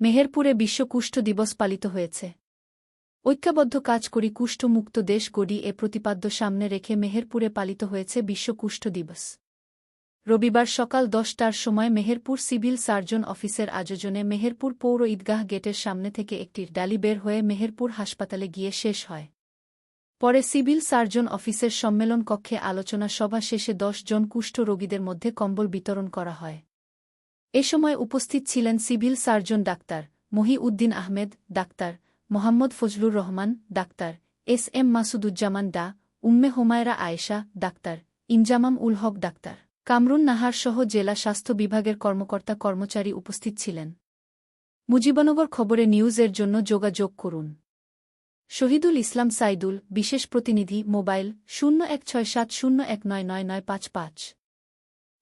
মেহেরপুরে বিশ্ব কুষ্ঠ দিবস পালিত হয়েছে। ঐক্যবদ্ধ কাজ করি কুষ্ঠমুক্ত দেশ গড়ি এ প্রতিপাদ্য সামনে রেখে মেহেরপুরে পালিত হয়েছে বিশ্ব কুষ্ঠ দিবস। রবিবার সকাল দশটার সময় মেহেরপুর সিভিল সার্জন অফিসের আয়োজনে মেহেরপুর পৌর ঈদগাহ গেটের সামনে থেকে একটি ডালি বের হয়ে মেহেরপুর হাসপাতালে গিয়ে শেষ হয়। পরে সিভিল সার্জন অফিসের সম্মেলন কক্ষে আলোচনা সভা শেষে দশ জন কুষ্ঠ রোগীদের মধ্যে কম্বল বিতরণ করা হয়। এ সময় উপস্থিত ছিলেন civil surgeon doctor Mohi Uddin Ahmed, doctor Mohammad Fazlur Rahman, doctor S M Masuduzzaman ডা, উম্মে হোমায়রা আয়েশা, ডাক্তার ইনজামাম উল হক, ডাক্তার কামরুন নাহার সহ জেলা স্বাস্থ্য বিভাগের কর্মকর্তা কর্মচারী উপস্থিত ছিলেন। মুজিবনগর খবরে নিউজের জন্য যোগাযোগ করুন। শহীদুল ইসলাম সাইদুল, বিশেষ প্রতিনিধি, মোবাইল শূন্য এক ছয় সাত শূন্য এক নয় নয় নয় পাঁচ পাঁচ।